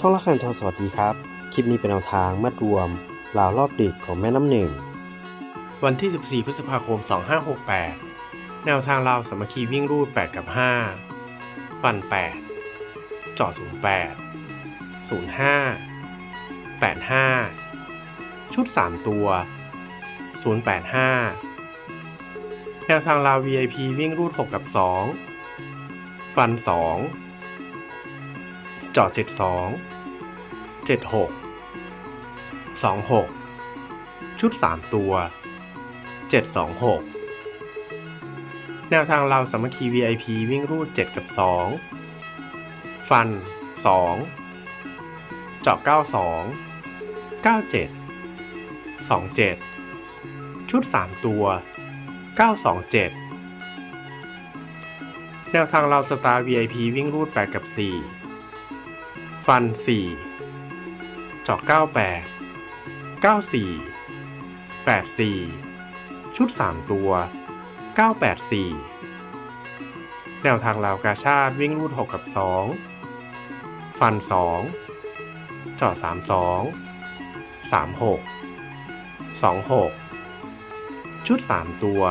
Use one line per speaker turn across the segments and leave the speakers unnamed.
ช่องละครทองสวัสดีครับ คลิปนี้เป็นแนวทางมัดรวมราวรอบดึกของแม่น้ำหนึ่ง
วันที่ 14 พฤษภาคม 2568 แนวทางเราวสามัคคีวิ่งรูด 8 กับ 5 ฟัน8เจาะ08 05 85 ชุด 3 ตัว 085 แนวทางเราว VIP วิ่งรูด 6 กับ 2 ฟัน 2 จาะ72 76 26 ชุด 3 ตัว 726 แนวทางเราสามัคคี VIP วิ่งรูด 7 กับ 2 ฟัน 2 เจาะ 92 97 27 ชุด 3 ตัว 927 แนวทางเราสตาร์ VIP วิ่งรูด 8 กับ 4 ฟัน 4 เจาะ 98 94 84 ชุด 3 ตัว 984 แนวทางลาวกาชาติวิ่งรูด 6 กับ 2 ฟัน 2 เจาะ 32 36 26 ชุด 3 ตัว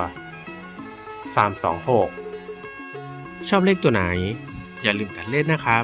326 ชอบเลขตัวไหน อย่าลืมตัดเลขนะครับ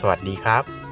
สวัสดีครับ